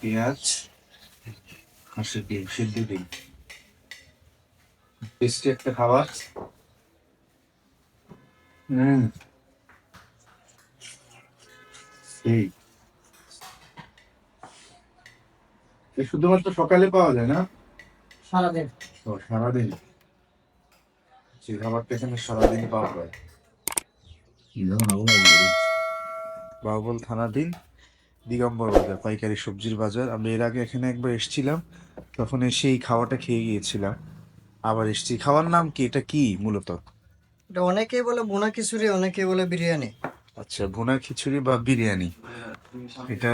পেঁয়াজ হাঁসের ডিম সিদ্ধ ডিম। টেস্টি একটা খাবার। হুম। সেই এ শুধুমাত্র সকালে পাওয়া যায় না? সারাদিন। ও সারাদিন। যে খাবারটা এখানে সারাদিন পাওয়া যায়। বাহুবল থানাধীন। দিগম্বর বাজার পাইকারি সবজির বাজার। আমরা এর আগে এখানে একবার এসেছিলাম তখন এসে এই খাওয়াটা খেয়ে গিয়েছিলাম। আবার এসেছি। খাওয়ার নাম কি? এটা কি মূলত? এটা অনেকেই বলে বোনা খিচুড়ি অনেকেই বলে বিরিয়ানি। আচ্ছা ভুনা খিচুড়ি বা বিরিয়ানি। এটা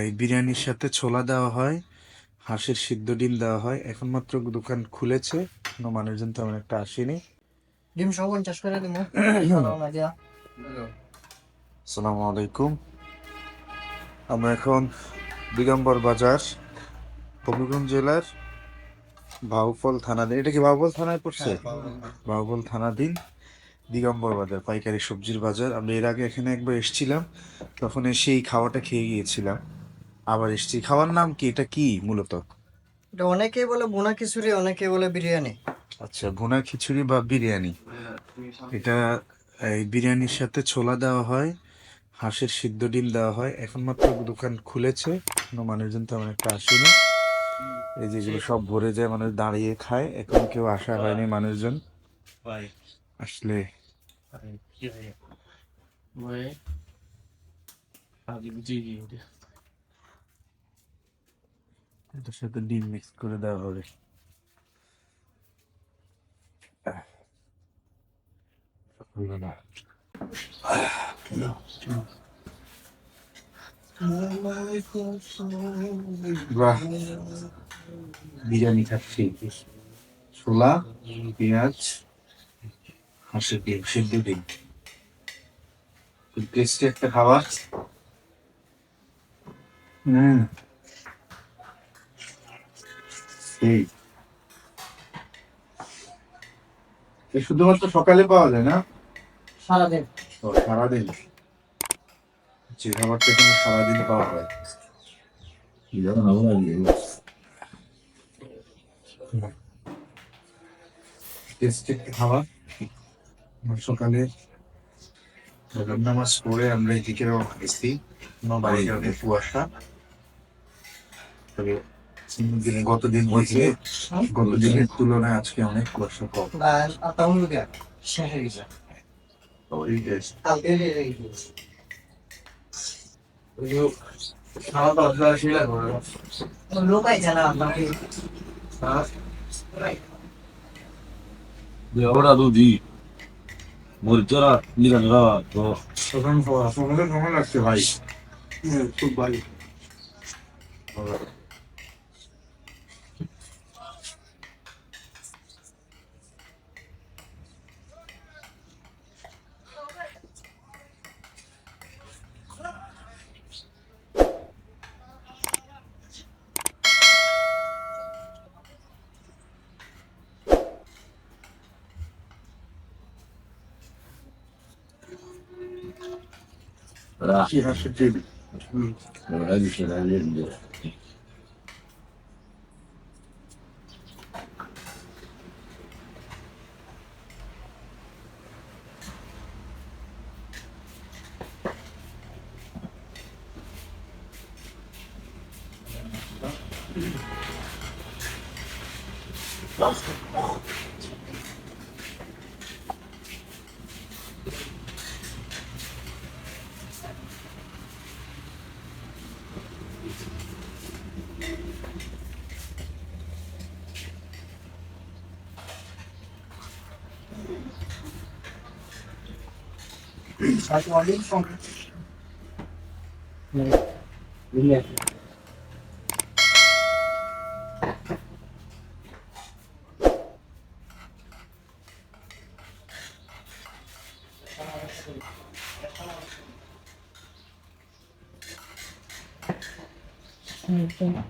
এই বিরিয়ানির সাথে ছোলা দেওয়া হয় হাঁসের সিদ্ধ ডিম দেওয়া হয়। এখন মাত্র দোকান খুলেছে কোনো মানুষজন তেমন একটা আসেনি। ডিম সহ পঞ্চাশ করে দিব। আসসালামু আলাইকুম। আমরা এখন দিগম্বর বাজার হবিগঞ্জ জেলার বাহুফল থানাধীন। এটা কি বাহুফল থানায় পড়ছে? বাহুফল থানাধীন দিগম্বর বাজার পাইকারি সবজির বাজার। আমরা এর আগে এখানে একবার এসেছিলাম তখন এসে এই খাওয়াটা খেয়ে গিয়েছিলাম। আবার এসেছি। খাওয়ার নাম কি? এটা কি মূলত? এটা অনেকেই বলে বোনা খিচুড়ি অনেকে বলে বিরিয়ানি। আচ্ছা ভুনা খিচুড়ি বা বিরিয়ানি। এটা এই বিরিয়ানির সাথে ছোলা দেওয়া হয় হাঁসের সিদ্ধ ডিম দেওয়া হয়। এখন মাত্র দোকান খুলেছে। কোনো মানুষজন তেমন একটা আসেনি। এই যেগুলো সব ভরে যায় মানুষ দাঁড়িয়ে খায়। এখন কেউ আসা হয়নি মানুষজন। আসলে এটার সাথে ডিম মিক্স করে দেওয়া হবে। বাহ বিরিয়ানি খাচ্ছি। ছোলা, পেঁয়াজ, হাঁসের ডিম, সিদ্ধ ডিম। টেস্টি একটা খাবার। সেই শুধুমাত্র সকালে পাওয়া যায় না? সারাদিন। ও সারাদিন। যে খাবারটা এখানে সারাদিন পাওয়া যায়। টেস্টি একটা খাবার আমরা সকালে এদিকে বাড়িতে অনেক কুয়াশা। তবে দিনে গতদিন হয়েছে। গত দিনের তুলনায় আজকে অনেক কুয়াশা কম। আতা হলো গিয়া শেষ গেছে ওই টেস্ট কালকে রেখে গেছে লোক আইছে না আপনাকে Ahora tu di. Moritora, mira, mira, to. তখন আমাদের কেমন লাগছে ভাই খুব ভালো فيها شجيبي هذه شجيبي مدير Thank you. Ga u wel links van? Nee. Links. Mm-hmm.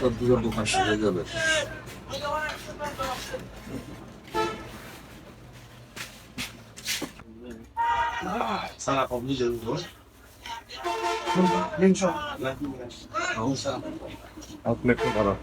সব দুটো দোকান সেরে যাবে Sana pobliżej już Większo. Na górę. Na usa. Odmykł, dobra.